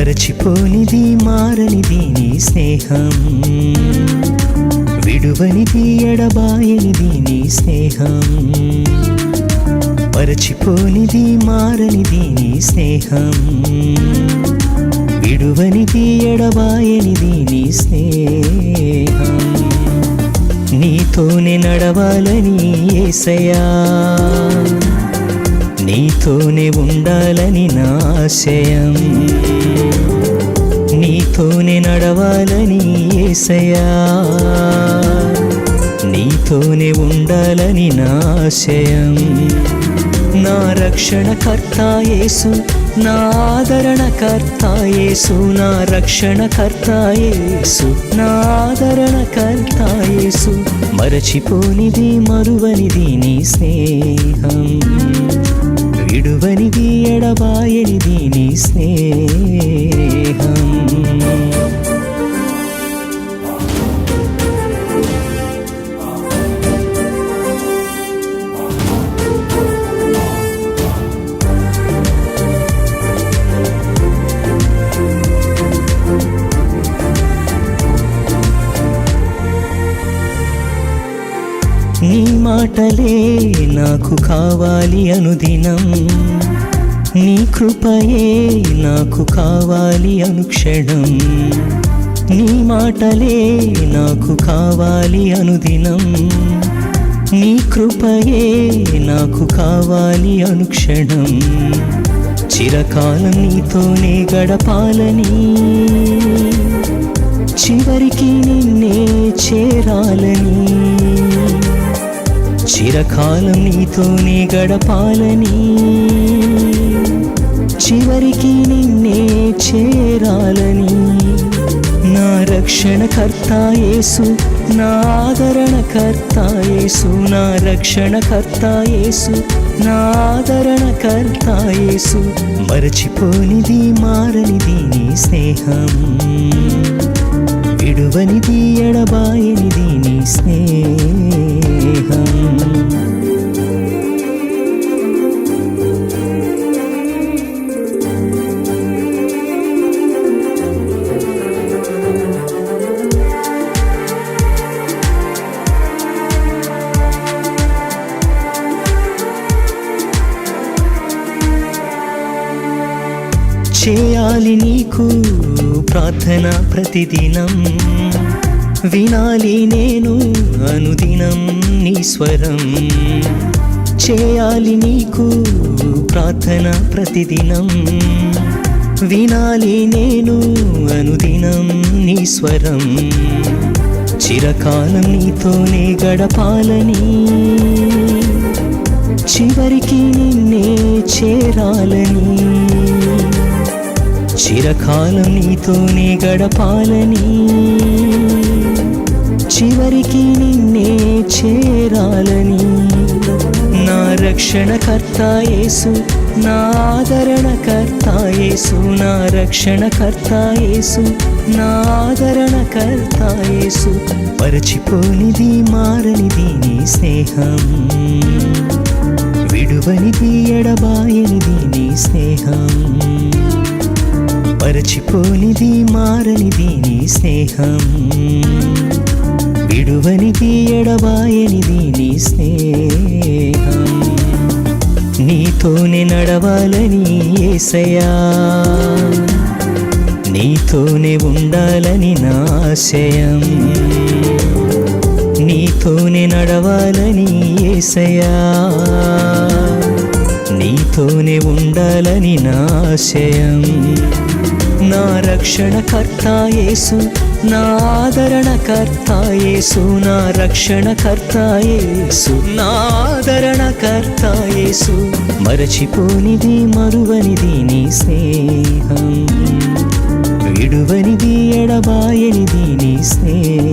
మరచిపోనిది మారనిది నీ స్నేహం. విడువనిది ఎడబాయనిది నీ స్నేహం. మరచిపోనిది మారనిది నీ స్నేహం. విడువనిది ఎడబాయనిది నీ స్నేహం. నీతోనే నడవాలని ఏసయా నీతోనే ఉండాలని నా ఆశయం. నీతోనే నడవాలని ఏసయా నీతోనే ఉండాలని నాశయం నా రక్షణకర్త యేసు నా ఆదరణకర్త యేసు నా రక్షణకర్త యేసు నా ఆదరణకర్త యేసు. మరచిపోనిది మరువనిది నీ స్నేహం. విడువనిది ఎడబాయనిది నీ స్నేహం. మాటలే నాకు కావాలి అనుదినం. నీ కృపయే నాకు కావాలి అనుక్షణం. నీ మాటలే నాకు కావాలి అనుదినం. నీ కృపయే నాకు కావాలి అనుక్షణం. చిరకాలం నీతోనే గడపాలని. చివరికి నిన్నే చేరాలని. చిరకాలం నీతోనే గడపాలని. చివరికి నిన్నే చేరాలని. నా రక్షణకర్త యేసు నా ఆదరణకర్త యేసు నా రక్షణకర్త యేసు నా ఆదరణకర్త యేసు. మరచిపోనిది మారనిది నీ స్నేహం. విడువనిది ఎడబాయనిది నీ స్నేహం. చేయాలి నీకు ప్రార్థన ప్రతిదినం. వినాలి నేను అనుదినం నీ స్వరం. చేయాలి నీకు ప్రార్థన ప్రతిదినం. వినాలి నేను అనుదినం నీ స్వరం. చిరకాలం నీతోనే గడపాలని. చివరికి నిన్నే చేరాలని. చిరకాలం నీతోనే గడపాలని. చివరికి నిన్నే చేరాలని. నా రక్షణకర్త యేసు నా ఆదరణకర్త యేసు నా రక్షణకర్త యేసు నా ఆదరణకర్త యేసు. మరచిపోనిది మారనిది నీ స్నేహం. విడువనిది ఎడబాయనిది నీ స్నేహం. మరచిపోనిది మారనిది నీ స్నేహం. విడువనిది ఎడబాయనిది నీ స్నేహం. నీతోనే నడవాలని ఏసయా. నీతోనే ఉండాలని నా ఆశయం. నీతోనే నడవాలని ఏసయా. నీతోనే ఉండాలని నా ఆశయం. రక్షణకర్త యేసు నా ఆదరణకర్త యేసు నా రక్షణకర్త యేసు నా ఆదరణకర్త యేసు. మరచిపోనిది మరువనిది నీ స్నేహం. విడువనిది ఎడబాయనిది నీ స్నేహం.